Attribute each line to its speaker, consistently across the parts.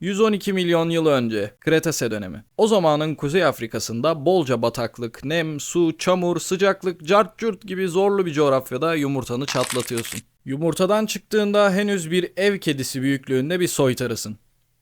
Speaker 1: 112 milyon yıl önce Kretase dönemi. O zamanın Kuzey Afrika'sında bolca bataklık, nem, su, çamur, sıcaklık, cart curt gibi zorlu bir coğrafyada yumurtanı çatlatıyorsun. Yumurtadan çıktığında henüz bir ev kedisi büyüklüğünde bir soytarısın.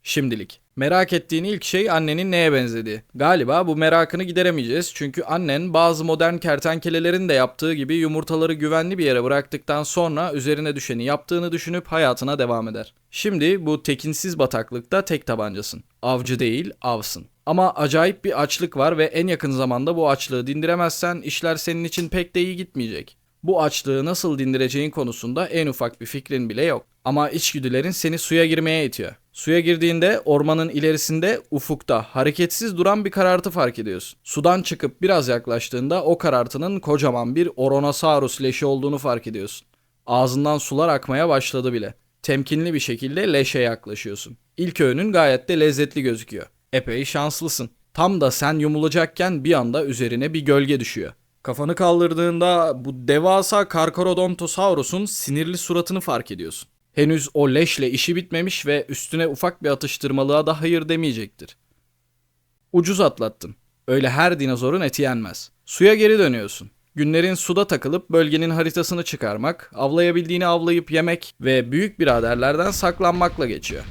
Speaker 1: Şimdilik. Merak ettiğin ilk şey annenin neye benzediği. Galiba bu merakını gideremeyeceğiz çünkü annen bazı modern kertenkelelerin de yaptığı gibi yumurtaları güvenli bir yere bıraktıktan sonra üzerine düşeni yaptığını düşünüp hayatına devam eder. Şimdi bu tekinsiz bataklıkta tek tabancasın. Avcı değil, avsın. Ama acayip bir açlık var ve en yakın zamanda bu açlığı dindiremezsen işler senin için pek de iyi gitmeyecek. Bu açlığı nasıl dindireceğin konusunda en ufak bir fikrin bile yok. Ama içgüdülerin seni suya girmeye itiyor. Suya girdiğinde ormanın ilerisinde ufukta hareketsiz duran bir karartı fark ediyorsun. Sudan çıkıp biraz yaklaştığında o karartının kocaman bir Oronosaurus leşi olduğunu fark ediyorsun. Ağzından sular akmaya başladı bile. Temkinli bir şekilde leşe yaklaşıyorsun. İlk öğünün gayet de lezzetli gözüküyor. Epey şanslısın. Tam da sen yumulacakken bir anda üzerine bir gölge düşüyor. Kafanı kaldırdığında bu devasa Carcharodontosaurus'un sinirli suratını fark ediyorsun. Henüz o leşle işi bitmemiş ve üstüne ufak bir atıştırmalığa da hayır demeyecektir. Ucuz atlattın. Öyle her dinozorun eti yenmez. Suya geri dönüyorsun. Günlerin suda takılıp bölgenin haritasını çıkarmak, avlayabildiğini avlayıp yemek ve büyük biraderlerden saklanmakla geçiyor.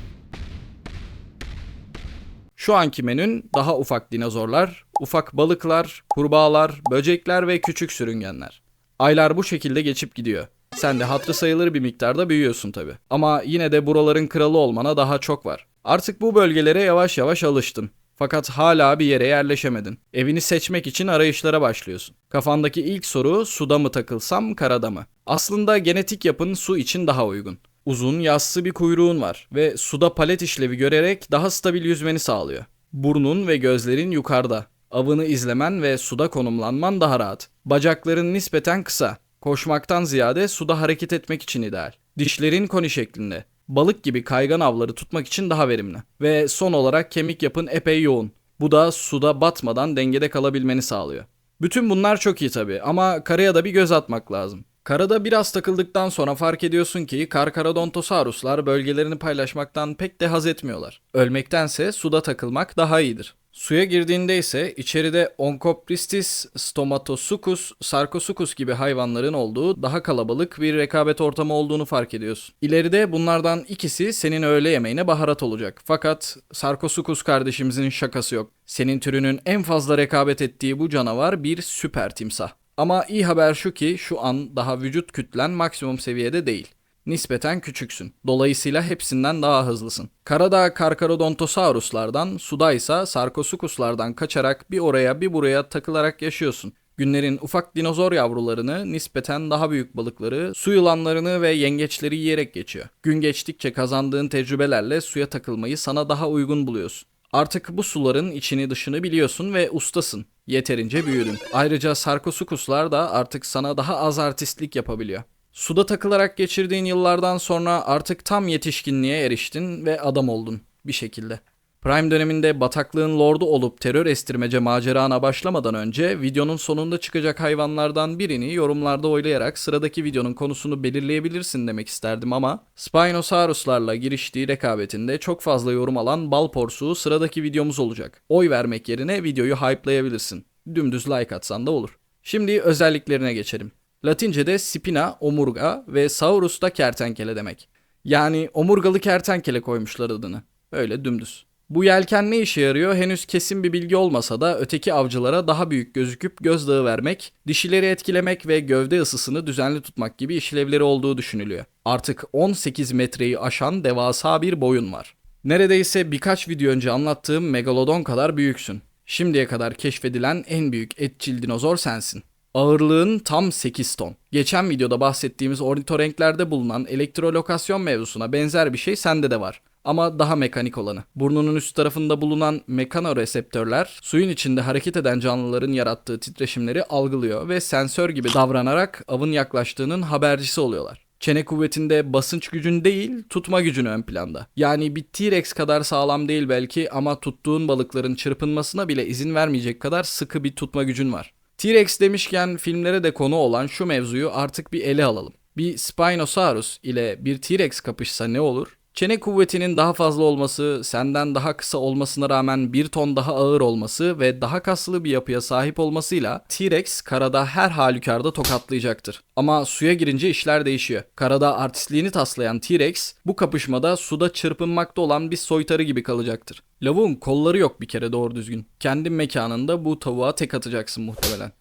Speaker 1: Şu anki menün daha ufak dinozorlar, ufak balıklar, kurbağalar, böcekler ve küçük sürüngenler. Aylar bu şekilde geçip gidiyor. Sen de hatırı sayılır bir miktarda büyüyorsun tabi. Ama yine de buraların kralı olmana daha çok var. Artık bu bölgelere yavaş yavaş alıştın. Fakat hala bir yere yerleşemedin. Evini seçmek için arayışlara başlıyorsun. Kafandaki ilk soru suda mı takılsam karada mı? Aslında genetik yapın su için daha uygun. Uzun, yassı bir kuyruğun var ve suda palet işlevi görerek daha stabil yüzmeni sağlıyor. Burnun ve gözlerin yukarıda. Avını izlemen ve suda konumlanman daha rahat. Bacakların nispeten kısa. Koşmaktan ziyade suda hareket etmek için ideal. Dişlerin koni şeklinde. Balık gibi kaygan avları tutmak için daha verimli. Ve son olarak kemik yapın epey yoğun. Bu da suda batmadan dengede kalabilmeni sağlıyor. Bütün bunlar çok iyi tabi ama karaya da bir göz atmak lazım. Karada biraz takıldıktan sonra fark ediyorsun ki Carcharodontosauruslar bölgelerini paylaşmaktan pek de haz etmiyorlar. Ölmektense suda takılmak daha iyidir. Suya girdiğinde ise içeride Onchopristis, Stomatosuchus, Sarcosuchus gibi hayvanların olduğu daha kalabalık bir rekabet ortamı olduğunu fark ediyorsun. İleride bunlardan ikisi senin öğle yemeğine baharat olacak. Fakat Sarcosuchus kardeşimizin şakası yok. Senin türünün en fazla rekabet ettiği bu canavar bir süper timsah. Ama iyi haber şu ki şu an daha vücut kütlen maksimum seviyede değil. Nispeten küçüksün. Dolayısıyla hepsinden daha hızlısın. Karada Carcharodontosauruslardan, suda ise Sarcosuchuslardan kaçarak bir oraya bir buraya takılarak yaşıyorsun. Günlerin ufak dinozor yavrularını, nispeten daha büyük balıkları, su yılanlarını ve yengeçleri yiyerek geçiyor. Gün geçtikçe kazandığın tecrübelerle suya takılmayı sana daha uygun buluyorsun. Artık bu suların içini dışını biliyorsun ve ustasın. Yeterince büyüdün. Ayrıca Sarkosukuslar da artık sana daha az artistlik yapabiliyor. Suda takılarak geçirdiğin yıllardan sonra artık tam yetişkinliğe eriştin ve adam oldun bir şekilde. Prime döneminde bataklığın lordu olup terör estirmece macerana başlamadan önce videonun sonunda çıkacak hayvanlardan birini yorumlarda oylayarak sıradaki videonun konusunu belirleyebilirsin demek isterdim ama Spinosauruslarla giriştiği rekabetinde çok fazla yorum alan bal porsuğu sıradaki videomuz olacak. Oy vermek yerine videoyu hype'layabilirsin. Dümdüz like atsan da olur. Şimdi özelliklerine geçelim. Latince'de spina omurga ve saurus da kertenkele demek. Yani omurgalı kertenkele koymuşlar adını. Öyle dümdüz. Bu yelken ne işe yarıyor henüz kesin bir bilgi olmasa da öteki avcılara daha büyük gözüküp gözdağı vermek, dişileri etkilemek ve gövde ısısını düzenli tutmak gibi işlevleri olduğu düşünülüyor. Artık 18 metreyi aşan devasa bir boyun var. Neredeyse birkaç video önce anlattığım megalodon kadar büyüksün. Şimdiye kadar keşfedilen en büyük etçil dinozor sensin. Ağırlığın tam 8 ton. Geçen videoda bahsettiğimiz ornitorenklerde bulunan elektrolokasyon mevzusuna benzer bir şey sende de var. Ama daha mekanik olanı. Burnunun üst tarafında bulunan mekanoreseptörler suyun içinde hareket eden canlıların yarattığı titreşimleri algılıyor ve sensör gibi davranarak avın yaklaştığının habercisi oluyorlar. Çene kuvvetinde basınç gücün değil, tutma gücün ön planda. Yani bir T-Rex kadar sağlam değil belki ama tuttuğun balıkların çırpınmasına bile izin vermeyecek kadar sıkı bir tutma gücün var. T-Rex demişken filmlere de konu olan şu mevzuyu artık bir ele alalım. Bir Spinosaurus ile bir T-Rex kapışsa ne olur? Çene kuvvetinin daha fazla olması, senden daha kısa olmasına rağmen bir ton daha ağır olması ve daha kaslı bir yapıya sahip olmasıyla T-Rex karada her halükarda tokatlayacaktır. Ama suya girince işler değişiyor. Karada artistliğini taslayan T-Rex bu kapışmada suda çırpınmakta olan bir soytarı gibi kalacaktır. Lavuğun kolları yok bir kere doğru düzgün. Kendi mekanında bu tavuğa tek atacaksın muhtemelen.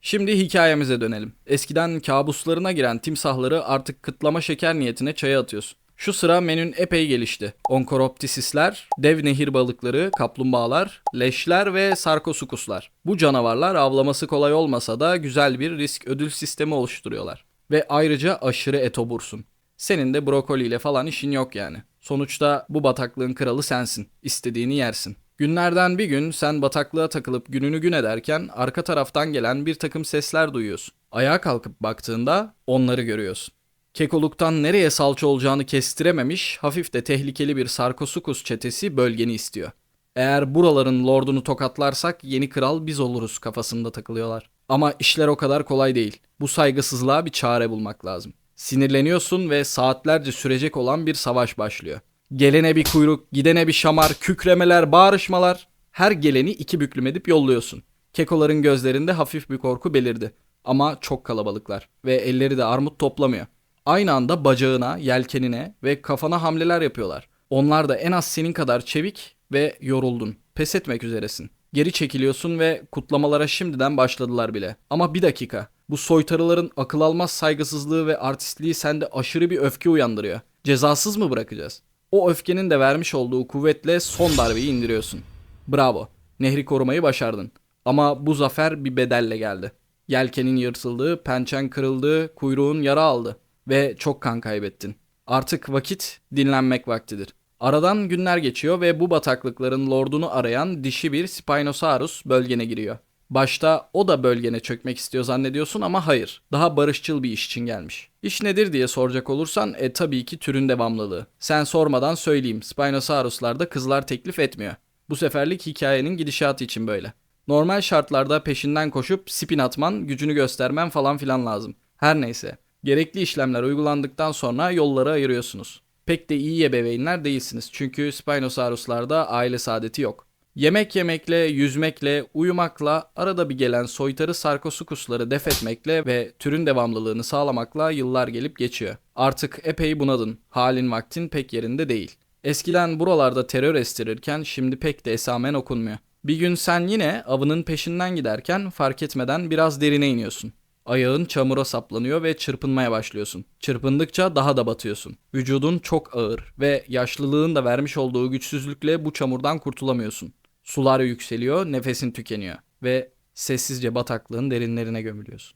Speaker 1: Şimdi hikayemize dönelim. Eskiden kabuslarına giren timsahları artık kıtlama şeker niyetine çaya atıyorsun. Şu sıra menün epey gelişti. Onkoroptisisler, dev nehir balıkları, kaplumbağalar, leşler ve sarkosukuslar. Bu canavarlar avlaması kolay olmasa da güzel bir risk ödül sistemi oluşturuyorlar. Ve ayrıca aşırı etobursun. Senin de brokoliyle falan işin yok yani. Sonuçta bu bataklığın kralı sensin. İstediğini yersin. Günlerden bir gün sen bataklığa takılıp gününü gün ederken arka taraftan gelen bir takım sesler duyuyorsun. Ayağa kalkıp baktığında onları görüyorsun. Kekoluktan nereye salça olacağını kestirememiş, hafif de tehlikeli bir Sarkosukus çetesi bölgeni istiyor. Eğer buraların lordunu tokatlarsak yeni kral biz oluruz kafasında takılıyorlar. Ama işler o kadar kolay değil. Bu saygısızlığa bir çare bulmak lazım. Sinirleniyorsun ve saatlerce sürecek olan bir savaş başlıyor. Gelene bir kuyruk, gidene bir şamar, kükremeler, bağırışmalar. Her geleni iki büklüm edip yolluyorsun. Kekoların gözlerinde hafif bir korku belirdi. Ama çok kalabalıklar ve elleri de armut toplamıyor. Aynı anda bacağına, yelkenine ve kafana hamleler yapıyorlar. Onlar da en az senin kadar çevik ve yoruldun. Pes etmek üzeresin. Geri çekiliyorsun ve kutlamalara şimdiden başladılar bile. Ama bir dakika. Bu soytarıların akıl almaz saygısızlığı ve artistliği sende aşırı bir öfke uyandırıyor. Cezasız mı bırakacağız? O öfkenin de vermiş olduğu kuvvetle son darbeyi indiriyorsun. Bravo. Nehri korumayı başardın. Ama bu zafer bir bedelle geldi. Yelkenin yırtıldı, pençen kırıldı, kuyruğun yara aldı ve çok kan kaybettin. Artık vakit dinlenmek vaktidir. Aradan günler geçiyor ve bu bataklıkların lordunu arayan dişi bir Spinosaurus bölgene giriyor. Başta o da bölgene çökmek istiyor zannediyorsun ama hayır. Daha barışçıl bir iş için gelmiş. İş nedir diye soracak olursan e tabii ki türün devamlılığı. Sen sormadan söyleyeyim Spinosaurus'larda kızlar teklif etmiyor. Bu seferlik hikayenin gidişatı için böyle. Normal şartlarda peşinden koşup spin atman, gücünü göstermen falan filan lazım. Her neyse. Gerekli işlemler uygulandıktan sonra yolları ayırıyorsunuz. Pek de iyi ebeveynler değilsiniz çünkü Spinosaurus'larda aile saadeti yok. Yemek yemekle, yüzmekle, uyumakla, arada bir gelen soytarı sarkosukusları def etmekle ve türün devamlılığını sağlamakla yıllar gelip geçiyor. Artık epey bunadın, halin vaktin pek yerinde değil. Eskiden buralarda terör estirirken şimdi pek de esamen okunmuyor. Bir gün sen yine avının peşinden giderken fark etmeden biraz derine iniyorsun. Ayağın çamura saplanıyor ve çırpınmaya başlıyorsun. Çırpındıkça daha da batıyorsun. Vücudun çok ağır ve yaşlılığın da vermiş olduğu güçsüzlükle bu çamurdan kurtulamıyorsun. Sular yükseliyor, nefesin tükeniyor ve sessizce bataklığın derinlerine gömülüyorsun.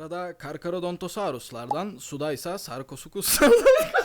Speaker 1: Karada Karkarodontosauruslardan, sudaysa Sarkosukuslardan